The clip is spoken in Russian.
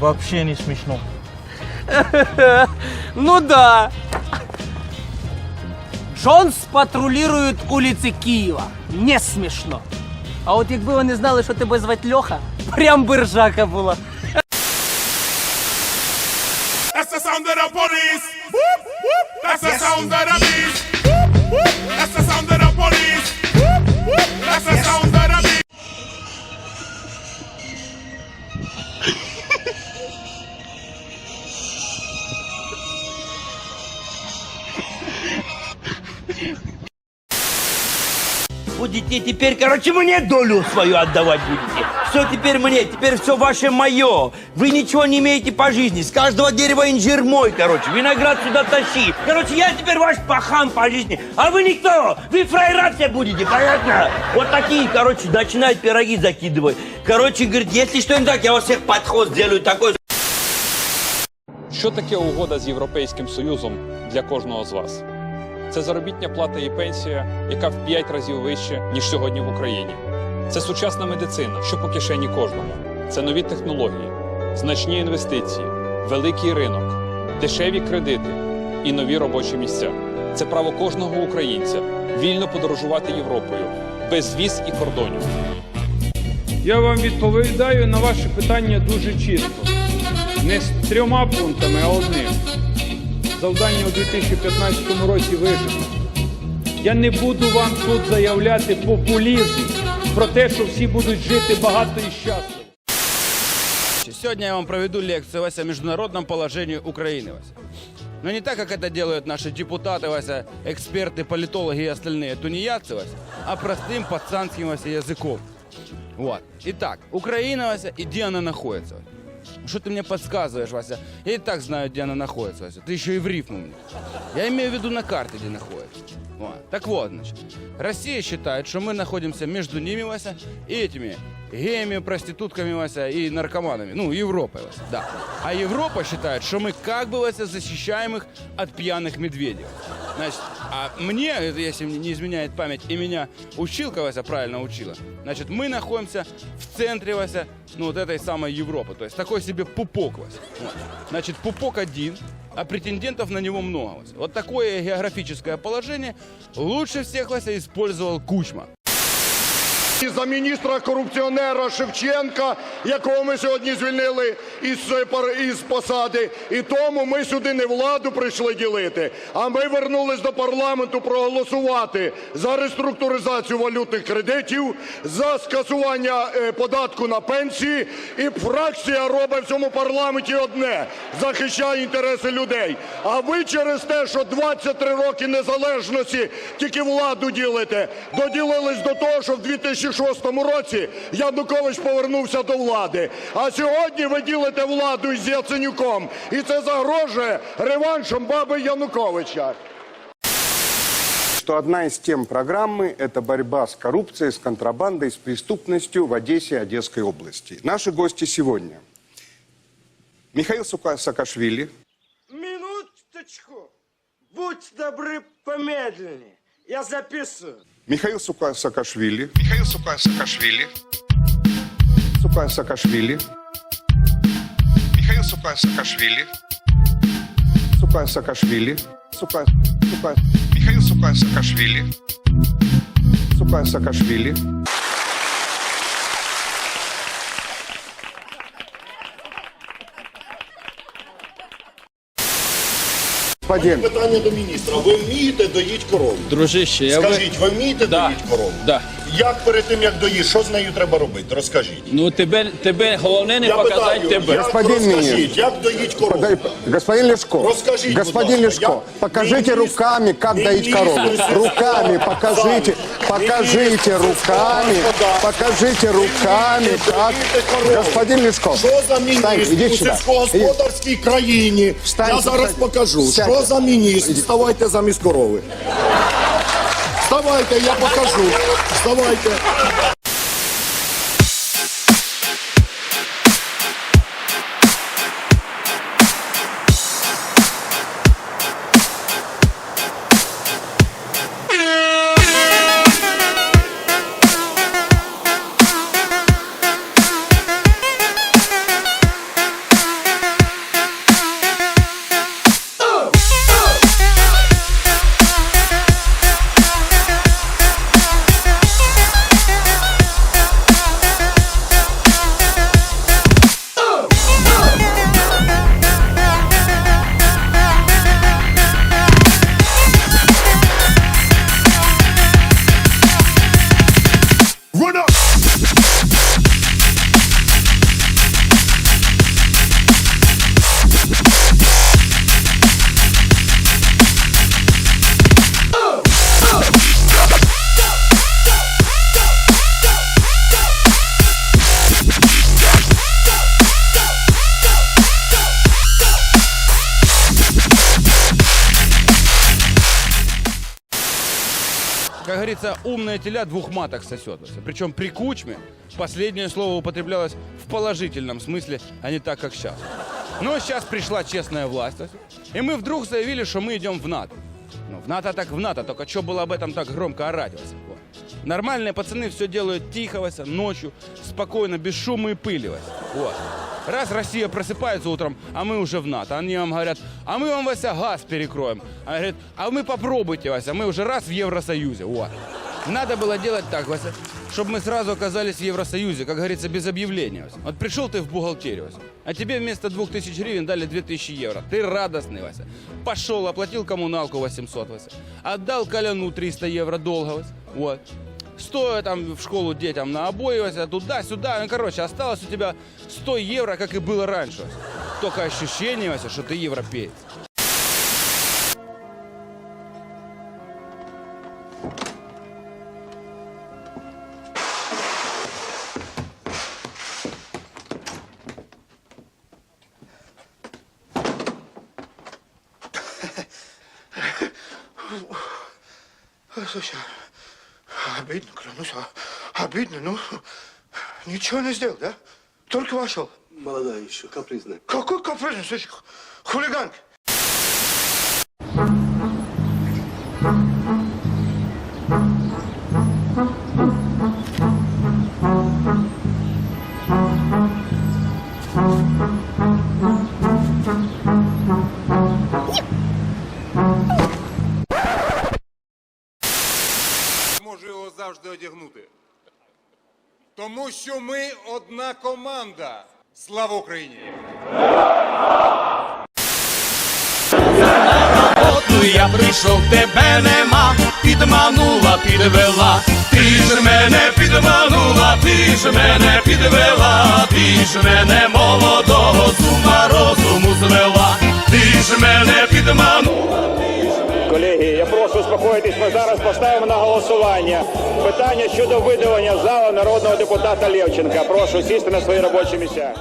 Вообще не смешно. Ну да. Джонс патрулює улиці Києва. Не смішно. А от якби вони знали, що тебе звати Льоха, прям би ржака була. Sound of the police. Whoop, whoop. That's the sound of the beast. Whoop, whoop. That's the sound of the police. Whoop, whoop. That's the sound of the beast. Будете теперь, короче, мне долю свою отдавать будете. Все теперь мне, теперь все ваше мое. Вы ничего не имеете по жизни. С каждого дерева инжир мой, короче. Виноград сюда тащи. Короче, я теперь ваш пахан по жизни. А вы никто. Вы фраера все будете, понятно? Вот такие, короче, начинают пироги закидывать. Короче, говорит, если что не так, я вас всех подход сделаю такой. Що таке угода з Європейським Союзом для кожного з вас? Це заробітня плата і пенсія, яка в 5 разів вища, ніж сьогодні в Україні. Це сучасна медицина, що по кишені кожному. Це нові технології, значні інвестиції, великий ринок, дешеві кредити і нові робочі місця. Це право кожного українця вільно подорожувати Європою без віз і кордонів. Я вам відповідаю на ваше питання дуже чітко. Не з трьома пунктами, а одним Завдання у 2015 році вижити. Я не буду вам тут заявляти популізм про те, що всі будуть жити багато і щасливо. Сегодня я вам проведу лекцию, Вася, о международном положении Украины, Вася. Но не так, как это делают наши депутаты, Вася, эксперты, политологи и остальные тунеядцы, Вася, а простым пацанским, Вася, языком. Вот. Итак, Украина, Вася, и где она находится? Вася? Что ты мне подсказываешь, Вася? Я и так знаю, где она находится, Вася. Ты еще и в рифму мне. Я имею в виду на карте, где находится. Вот. Так вот, значит, Россия считает, что мы находимся между ними, Вася, и этими геями, проститутками, Вася, и наркоманами. Ну, Европой, Вася, да. А Европа считает, что мы как бы, Вася, защищаем их от пьяных медведей. Значит, а мне, если мне не изменяет память, и меня училка, Вася, правильно учила, значит, мы находимся в центре, Вася, ну, вот этой самой Европы. То есть такой себе пупок, Вася. Вот. Значит, пупок один, а претендентов на него много. Вот такое географическое положение лучше всех, Вася, использовал Кучма. За міністра корупціонера Шевченка, якого ми сьогодні звільнили із, е, із посади. І тому ми сюди не владу прийшли ділити, а ми вернулись до парламенту проголосувати за реструктуризацію валютних кредитів, за скасування е, податку на пенсії. І фракція робить в цьому парламенті одне захищає інтереси людей. А ви через те, що 23 роки незалежності тільки владу ділите, доділились до того, що в 2006 році Янукович повернувся до влади. А сьогодні ви ділите владу із Яценюком. І це загрожує реваншем баби Януковича. что одна из тем программы – это борьба с коррупцией, с контрабандой, с преступностью в Одессе и Одесской области. Наши гости сегодня. Михаил Сука- Саакашвили, Минуточку. Будь добры, помедленнее. Я записываю. Михаил Сука- Саакашвили, Михаил Сука- Саакашвили, Сука- Саакашвили, Михаил Сука- Саакашвили, Сука- Саакашвили, Сука- Сука- Михаил Сука- Саакашвили, Сука- Саакашвили, господин Питання до міністра. Ви вмієте доїть корову? Дружище, я Скажіть, ви вмієте Да. доїть корову? Да. Як перед тим, як доїть, що з нею треба робити? Розкажіть. Ну тебе, тебе головне не Я показати питаю, тебе. як, Господин розкажіть, міністр. як доїть корову? Подай- Господин Лешко, Расскажите, господин пожалуйста, Лешко, я- покажите министр- руками, как доить министр корову. Руками покажите, покажите Министр руками, сельского покажите руками, как... корову. Господин Лешко, Що за встань, міністр иди у сільськогосподарській країні? Встань, Я зараз встань. покажу. Сядь. Що за міністр? Вставайте замість корови. Вставайте, я покажу. Вставайте. Говорится, умное теля двух маток сосет. Причем при кучме последнее слово употреблялось в положительном смысле, а не так, как сейчас. Но сейчас пришла честная власть, и мы вдруг заявили, что мы идем в НАТО. Ну, в НАТО так в НАТО, только что было об этом так громко орать? Вот. Нормальные пацаны все делают тихо, Вася, ночью, спокойно, без шума и пыли. Вася. Вот. Раз Россия просыпается утром, а мы уже в НАТО, они вам говорят, а мы вам, Вася, газ перекроем. А говорят, а вы попробуйте, Вася, мы уже раз в Евросоюзе. Вот. Надо было делать так, Вася, чтобы мы сразу оказались в Евросоюзе, как говорится, без объявления. Вот пришел ты в бухгалтерию, а тебе вместо 2000 гривен дали 2000 евро. Ты радостный, Вася. Пошел, оплатил коммуналку 800, Вася. Отдал Коляну 300 евро долга, Вася. Вот. Стоя там в школу детям на обои, Вася, туда-сюда. Ну, короче, осталось у тебя 100 евро, как и было раньше, Вася. Только ощущение, Вася, что ты европеец. Слушай, обидно, клянусь, а- обидно, ну, ничего не сделал, да? Только вошел. Молодая еще, капризная. Какой капризный, слушай, ху- хулиганка. Тому що ми одна команда. Слава Україні! Я прийшов, тебе нема, підманула, підвела. Ти ж мене підманула, ти ж мене підвела, ти ж мене молодого з ума розуму звела, ти ж мене підманула. Колеги, я прошу успокоїтись. Ми зараз поставимо на голосування питання щодо видалення з залу народного депутата Левченка. Прошу сісти на свої робочі місця.